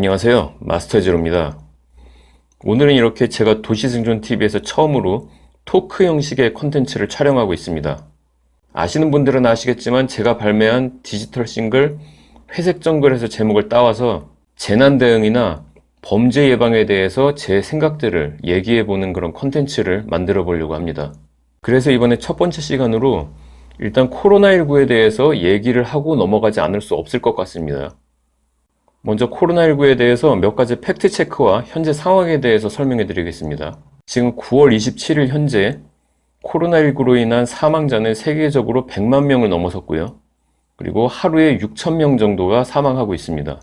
안녕하세요. 마스터제로입니다. 오늘은 이렇게 제가 도시생존TV에서 처음으로 토크 형식의 컨텐츠를 촬영하고 있습니다. 아시는 분들은 아시겠지만 제가 발매한 디지털 싱글 회색 정글에서 제목을 따와서 재난 대응이나 범죄 예방에 대해서 제 생각들을 얘기해 보는 그런 컨텐츠를 만들어 보려고 합니다. 그래서 이번에 첫 번째 시간으로 일단 코로나19에 대해서 얘기를 하고 넘어가지 않을 수 없을 것 같습니다. 먼저 코로나19에 대해서 몇 가지 팩트 체크와 현재 상황에 대해서 설명해 드리겠습니다. 지금 9월 27일 현재 코로나19로 인한 사망자는 세계적으로 100만 명을 넘어섰고요. 그리고 하루에 6천 명 정도가 사망하고 있습니다.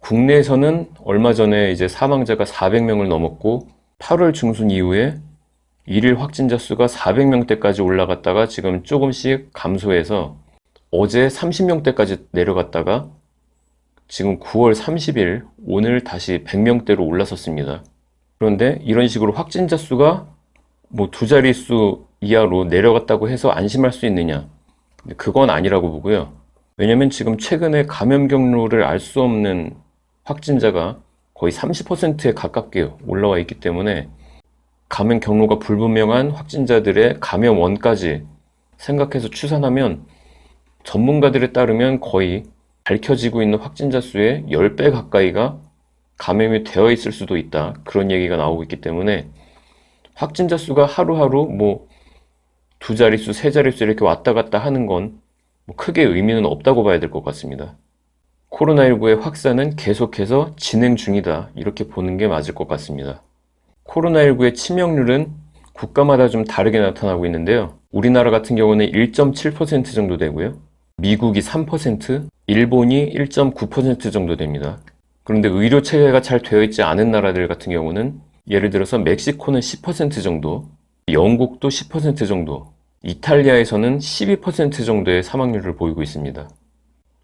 국내에서는 얼마 전에 이제 사망자가 400명을 넘었고 8월 중순 이후에 일일 확진자 수가 400명대까지 올라갔다가 지금 조금씩 감소해서 어제 30명대까지 내려갔다가 지금 9월 30일 오늘 다시 100명대로 올라섰습니다. 그런데 이런 식으로 확진자 수가 뭐 두 자릿수 이하로 내려갔다고 해서 안심할 수 있느냐? 그건 아니라고 보고요. 왜냐면 지금 최근에 감염 경로를 알 수 없는 확진자가 거의 30%에 가깝게 올라와 있기 때문에 감염 경로가 불분명한 확진자들의 감염 원까지 생각해서 추산하면 전문가들에 따르면 거의 밝혀지고 있는 확진자 수의 10배 가까이가 감염이 되어 있을 수도 있다. 그런 얘기가 나오고 있기 때문에 확진자 수가 하루하루 뭐 두 자릿수, 세 자릿수 이렇게 왔다 갔다 하는 건 뭐 크게 의미는 없다고 봐야 될 것 같습니다. 코로나19의 확산은 계속해서 진행 중이다. 이렇게 보는 게 맞을 것 같습니다. 코로나19의 치명률은 국가마다 좀 다르게 나타나고 있는데요. 우리나라 같은 경우는 1.7% 정도 되고요. 미국이 3%, 일본이 1.9% 정도 됩니다. 그런데 의료 체계가 잘 되어 있지 않은 나라들 같은 경우는 예를 들어서 멕시코는 10% 정도, 영국도 10% 정도, 이탈리아에서는 12% 정도의 사망률을 보이고 있습니다.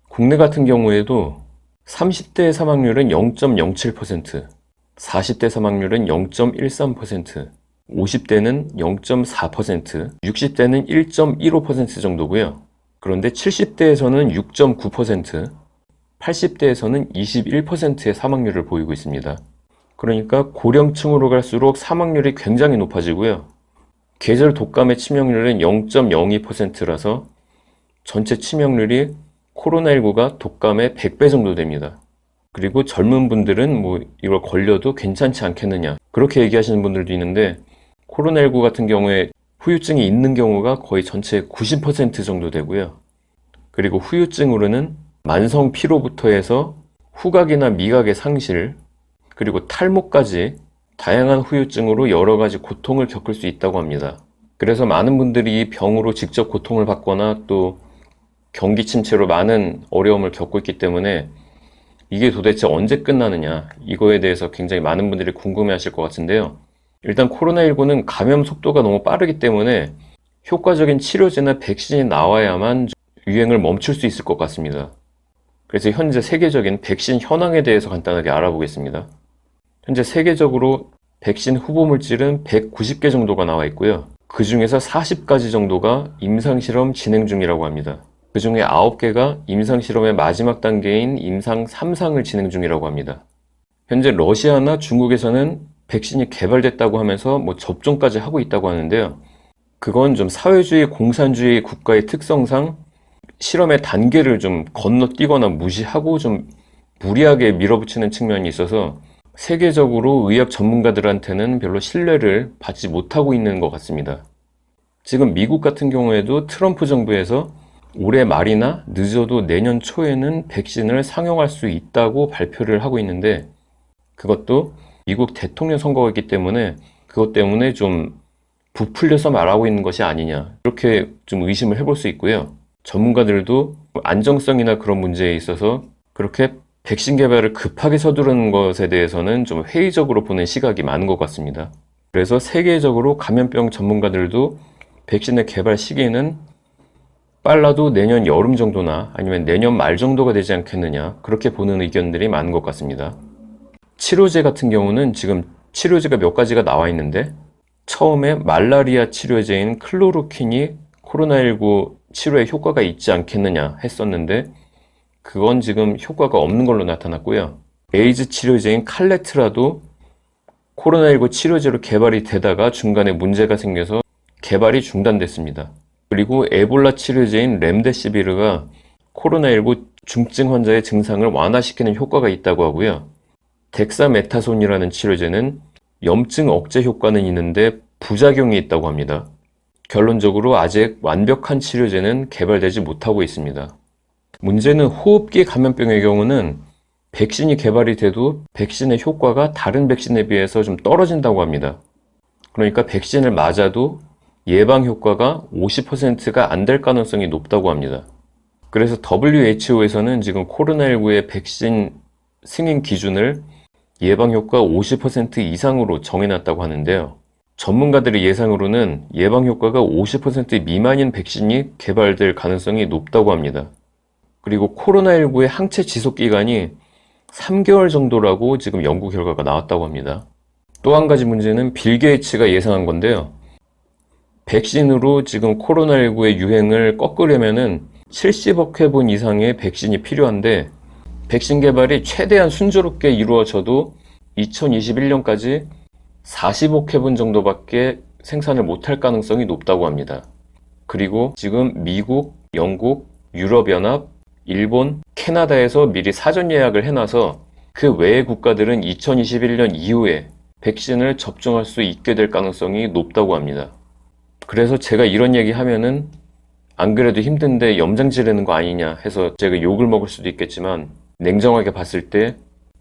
국내 같은 경우에도 30대 사망률은 0.07%, 40대 사망률은 0.13%, 50대는 0.4%, 60대는 1.15% 정도고요. 그런데 70대에서는 6.9%, 80대에서는 21%의 사망률을 보이고 있습니다. 그러니까 고령층으로 갈수록 사망률이 굉장히 높아지고요. 계절 독감의 치명률은 0.02%라서 전체 치명률이 코로나19가 독감의 100배 정도 됩니다. 그리고 젊은 분들은 뭐 이걸 걸려도 괜찮지 않겠느냐. 그렇게 얘기하시는 분들도 있는데 코로나19 같은 경우에 후유증이 있는 경우가 거의 전체의 90% 정도 되고요. 그리고 후유증으로는 만성 피로부터 해서 후각이나 미각의 상실, 그리고 탈모까지 다양한 후유증으로 여러 가지 고통을 겪을 수 있다고 합니다. 그래서 많은 분들이 이 병으로 직접 고통을 받거나 또 경기 침체로 많은 어려움을 겪고 있기 때문에 이게 도대체 언제 끝나느냐 이거에 대해서 굉장히 많은 분들이 궁금해 하실 것 같은데요. 일단 코로나19는 감염 속도가 너무 빠르기 때문에 효과적인 치료제나 백신이 나와야만 유행을 멈출 수 있을 것 같습니다. 그래서 현재 세계적인 백신 현황에 대해서 간단하게 알아보겠습니다. 현재 세계적으로 백신 후보 물질은 190개 정도가 나와 있고요. 그 중에서 40가지 정도가 임상실험 진행 중이라고 합니다. 그 중에 9개가 임상실험의 마지막 단계인 임상 3상을 진행 중이라고 합니다. 현재 러시아나 중국에서는 백신이 개발됐다고 하면서 뭐 접종까지 하고 있다고 하는데요. 그건 좀 사회주의 공산주의 국가의 특성상 실험의 단계를 좀 건너뛰거나 무시하고 좀 무리하게 밀어붙이는 측면이 있어서 세계적으로 의학 전문가들한테는 별로 신뢰를 받지 못하고 있는 것 같습니다. 지금 미국 같은 경우에도 트럼프 정부에서 올해 말이나 늦어도 내년 초에는 백신을 상용할 수 있다고 발표를 하고 있는데 그것도 미국 대통령 선거가 있기 때문에 그것 때문에 좀 부풀려서 말하고 있는 것이 아니냐 이렇게 좀 의심을 해볼 수 있고요. 전문가들도 안정성이나 그런 문제에 있어서 그렇게 백신 개발을 급하게 서두르는 것에 대해서는 좀 회의적으로 보는 시각이 많은 것 같습니다. 그래서 세계적으로 감염병 전문가들도 백신의 개발 시기는 빨라도 내년 여름 정도나 아니면 내년 말 정도가 되지 않겠느냐 그렇게 보는 의견들이 많은 것 같습니다. 치료제 같은 경우는 지금 치료제가 몇 가지가 나와 있는데 처음에 말라리아 치료제인 클로로킨이 코로나19 치료에 효과가 있지 않겠느냐 했었는데 그건 지금 효과가 없는 걸로 나타났고요. 에이즈 치료제인 칼레트라도 코로나19 치료제로 개발이 되다가 중간에 문제가 생겨서 개발이 중단됐습니다. 그리고 에볼라 치료제인 렘데시비르가 코로나19 중증 환자의 증상을 완화시키는 효과가 있다고 하고요. 덱사메타손이라는 치료제는 염증 억제 효과는 있는데 부작용이 있다고 합니다. 결론적으로 아직 완벽한 치료제는 개발되지 못하고 있습니다. 문제는 호흡기 감염병의 경우는 백신이 개발이 돼도 백신의 효과가 다른 백신에 비해서 좀 떨어진다고 합니다. 그러니까 백신을 맞아도 예방 효과가 50%가 안 될 가능성이 높다고 합니다. 그래서 WHO에서는 지금 코로나19의 백신 승인 기준을 예방 효과 50% 이상으로 정해놨다고 하는데요. 전문가들의 예상으로는 예방 효과가 50% 미만인 백신이 개발될 가능성이 높다고 합니다. 그리고 코로나19의 항체 지속 기간이 3개월 정도라고 지금 연구 결과가 나왔다고 합니다. 또 한 가지 문제는 빌 게이츠가 예상한 건데요. 백신으로 지금 코로나19의 유행을 꺾으려면은 70억 회분 이상의 백신이 필요한데 백신 개발이 최대한 순조롭게 이루어져도 2021년까지 40억 회분 정도밖에 생산을 못할 가능성이 높다고 합니다. 그리고 지금 미국, 영국, 유럽연합, 일본, 캐나다에서 미리 사전 예약을 해놔서 그 외의 국가들은 2021년 이후에 백신을 접종할 수 있게 될 가능성이 높다고 합니다. 그래서 제가 이런 얘기 하면은 안 그래도 힘든데 염장 지르는 거 아니냐 해서 제가 욕을 먹을 수도 있겠지만 냉정하게 봤을 때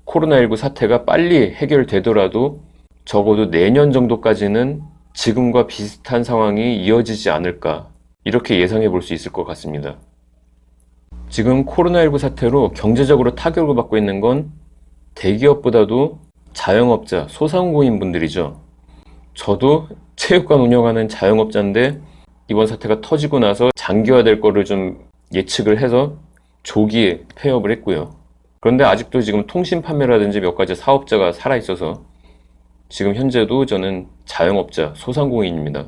코로나19 사태가 빨리 해결되더라도 적어도 내년 정도까지는 지금과 비슷한 상황이 이어지지 않을까 이렇게 예상해 볼 수 있을 것 같습니다. 지금 코로나19 사태로 경제적으로 타격을 받고 있는 건 대기업보다도 자영업자, 소상공인 분들이죠. 저도 체육관 운영하는 자영업자인데 이번 사태가 터지고 나서 장기화될 거를 좀 예측을 해서 조기에 폐업을 했고요. 그런데 아직도 지금 통신 판매라든지 몇 가지 사업자가 살아있어서 지금 현재도 저는 자영업자, 소상공인입니다.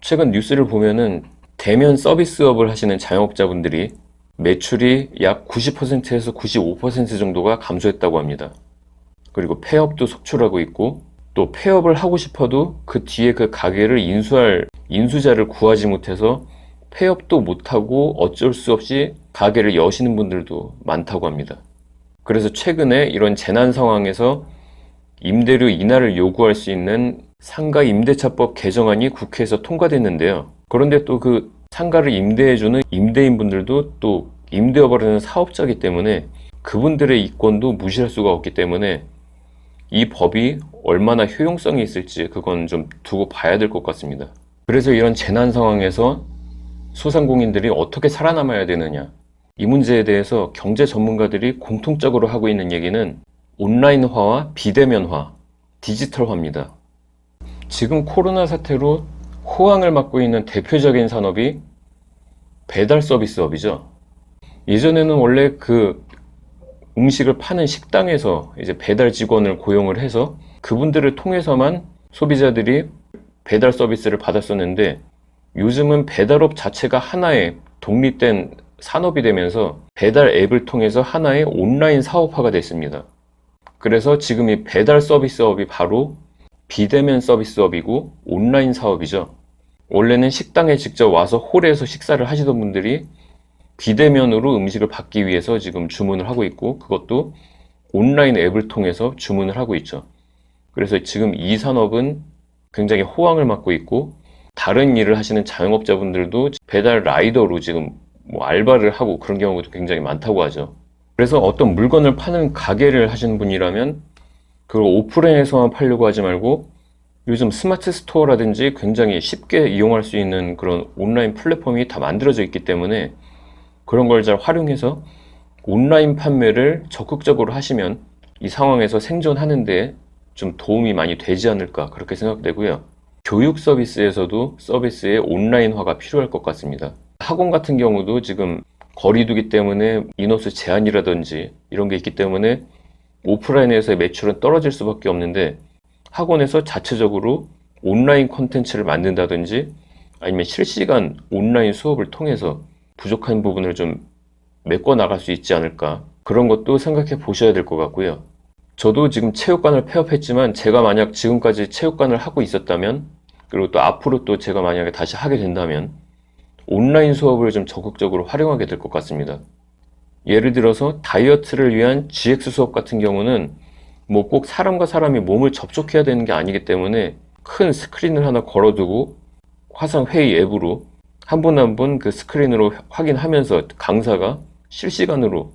최근 뉴스를 보면은 대면 서비스업을 하시는 자영업자분들이 매출이 약 90%에서 95% 정도가 감소했다고 합니다. 그리고 폐업도 속출하고 있고 또 폐업을 하고 싶어도 그 뒤에 그 가게를 인수할 인수자를 구하지 못해서 폐업도 못하고 어쩔 수 없이 가게를 여시는 분들도 많다고 합니다. 그래서 최근에 이런 재난 상황에서 임대료 인하를 요구할 수 있는 상가 임대차법 개정안이 국회에서 통과됐는데요. 그런데 또 그 상가를 임대해주는 임대인분들도 또 임대업을 하는 사업자이기 때문에 그분들의 이권도 무시할 수가 없기 때문에 이 법이 얼마나 효용성이 있을지 그건 좀 두고 봐야 될 것 같습니다. 그래서 이런 재난 상황에서 소상공인들이 어떻게 살아남아야 되느냐. 이 문제에 대해서 경제 전문가들이 공통적으로 하고 있는 얘기는 온라인화와 비대면화, 디지털화입니다. 지금 코로나 사태로 호황을 맞고 있는 대표적인 산업이 배달 서비스업이죠. 예전에는 원래 그 음식을 파는 식당에서 이제 배달 직원을 고용을 해서 그분들을 통해서만 소비자들이 배달 서비스를 받았었는데 요즘은 배달업 자체가 하나의 독립된 산업이 되면서 배달 앱을 통해서 하나의 온라인 사업화가 됐습니다. 그래서 지금 이 배달 서비스업이 바로 비대면 서비스업이고 온라인 사업이죠. 원래는 식당에 직접 와서 홀에서 식사를 하시던 분들이 비대면으로 음식을 받기 위해서 지금 주문을 하고 있고 그것도 온라인 앱을 통해서 주문을 하고 있죠. 그래서 지금 이 산업은 굉장히 호황을 맞고 있고 다른 일을 하시는 자영업자분들도 배달 라이더로 지금 뭐 알바를 하고 그런 경우도 굉장히 많다고 하죠. 그래서 어떤 물건을 파는 가게를 하시는 분이라면 그걸 오프라인에서만 팔려고 하지 말고 요즘 스마트 스토어라든지 굉장히 쉽게 이용할 수 있는 그런 온라인 플랫폼이 다 만들어져 있기 때문에 그런 걸 잘 활용해서 온라인 판매를 적극적으로 하시면 이 상황에서 생존하는데 좀 도움이 많이 되지 않을까 그렇게 생각되고요. 교육 서비스에서도 서비스의 온라인화가 필요할 것 같습니다. 학원 같은 경우도 지금 거리두기 때문에 인원수 제한이라든지 이런 게 있기 때문에 오프라인에서의 매출은 떨어질 수밖에 없는데 학원에서 자체적으로 온라인 콘텐츠를 만든다든지 아니면 실시간 온라인 수업을 통해서 부족한 부분을 좀 메꿔 나갈 수 있지 않을까 그런 것도 생각해 보셔야 될 것 같고요. 저도 지금 체육관을 폐업했지만 제가 만약 지금까지 체육관을 하고 있었다면 그리고 또 앞으로 또 제가 만약에 다시 하게 된다면 온라인 수업을 좀 적극적으로 활용하게 될 것 같습니다. 예를 들어서 다이어트를 위한 GX 수업 같은 경우는 뭐 꼭 사람과 사람이 몸을 접촉해야 되는 게 아니기 때문에 큰 스크린을 하나 걸어두고 화상 회의 앱으로 한 분 한 분 그 스크린으로 확인하면서 강사가 실시간으로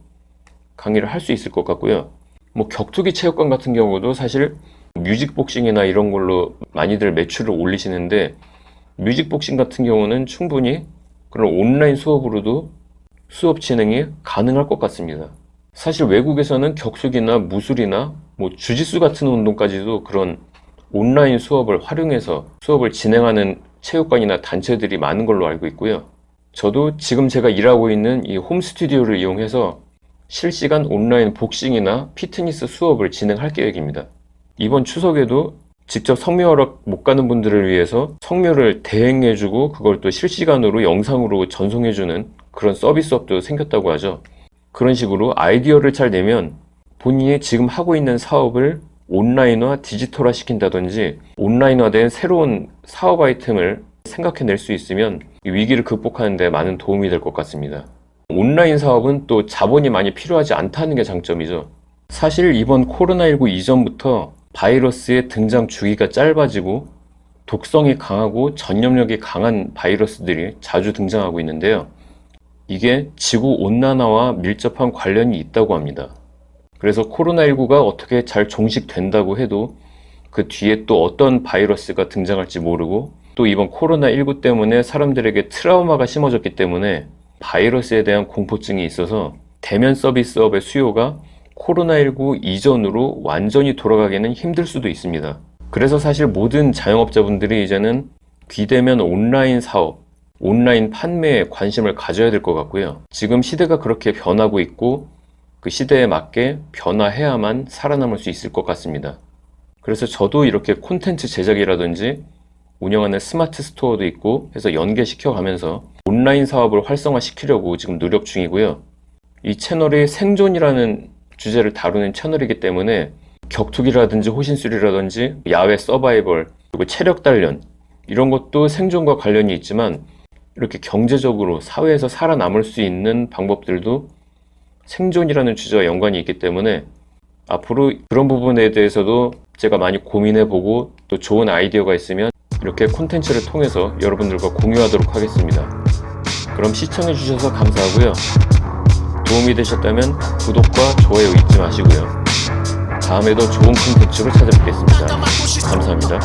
강의를 할 수 있을 것 같고요. 뭐 격투기 체육관 같은 경우도 사실 뮤직복싱이나 이런 걸로 많이들 매출을 올리시는데 뮤직복싱 같은 경우는 충분히 그런 온라인 수업으로도 수업 진행이 가능할 것 같습니다. 사실 외국에서는 격투기나 무술이나 뭐 주짓수 같은 운동까지도 그런 온라인 수업을 활용해서 수업을 진행하는 체육관이나 단체들이 많은 걸로 알고 있고요. 저도 지금 제가 일하고 있는 이 홈 스튜디오를 이용해서 실시간 온라인 복싱이나 피트니스 수업을 진행할 계획입니다. 이번 추석에도 직접 성묘하러 못 가는 분들을 위해서 성묘를 대행해주고 그걸 또 실시간으로 영상으로 전송해주는 그런 서비스업도 생겼다고 하죠. 그런 식으로 아이디어를 잘 내면 본인이 지금 하고 있는 사업을 온라인화, 디지털화 시킨다든지 온라인화된 새로운 사업 아이템을 생각해낼 수 있으면 이 위기를 극복하는 데 많은 도움이 될 것 같습니다. 온라인 사업은 또 자본이 많이 필요하지 않다는 게 장점이죠. 사실 이번 코로나19 이전부터 바이러스의 등장 주기가 짧아지고 독성이 강하고 전염력이 강한 바이러스들이 자주 등장하고 있는데요. 이게 지구 온난화와 밀접한 관련이 있다고 합니다. 그래서 코로나19가 어떻게 잘 종식된다고 해도 그 뒤에 또 어떤 바이러스가 등장할지 모르고 또 이번 코로나19 때문에 사람들에게 트라우마가 심어졌기 때문에 바이러스에 대한 공포증이 있어서 대면 서비스업의 수요가 코로나19 이전으로 완전히 돌아가기는 힘들 수도 있습니다. 그래서 사실 모든 자영업자분들이 이제는 비대면 온라인 사업, 온라인 판매에 관심을 가져야 될 것 같고요. 지금 시대가 그렇게 변하고 있고 그 시대에 맞게 변화해야만 살아남을 수 있을 것 같습니다. 그래서 저도 이렇게 콘텐츠 제작이라든지 운영하는 스마트 스토어도 있고 해서 연계시켜 가면서 온라인 사업을 활성화시키려고 지금 노력 중이고요. 이 채널이 생존이라는 주제를 다루는 채널이기 때문에 격투기라든지 호신술이라든지 야외 서바이벌 그리고 체력 단련 이런 것도 생존과 관련이 있지만 이렇게 경제적으로 사회에서 살아남을 수 있는 방법들도 생존이라는 주제와 연관이 있기 때문에 앞으로 그런 부분에 대해서도 제가 많이 고민해 보고 또 좋은 아이디어가 있으면 이렇게 콘텐츠를 통해서 여러분들과 공유하도록 하겠습니다. 그럼 시청해 주셔서 감사하고요. 도움이 되셨다면 구독과 좋아요 잊지 마시고요. 다음에도 좋은 콘텐츠로 찾아뵙겠습니다. 감사합니다.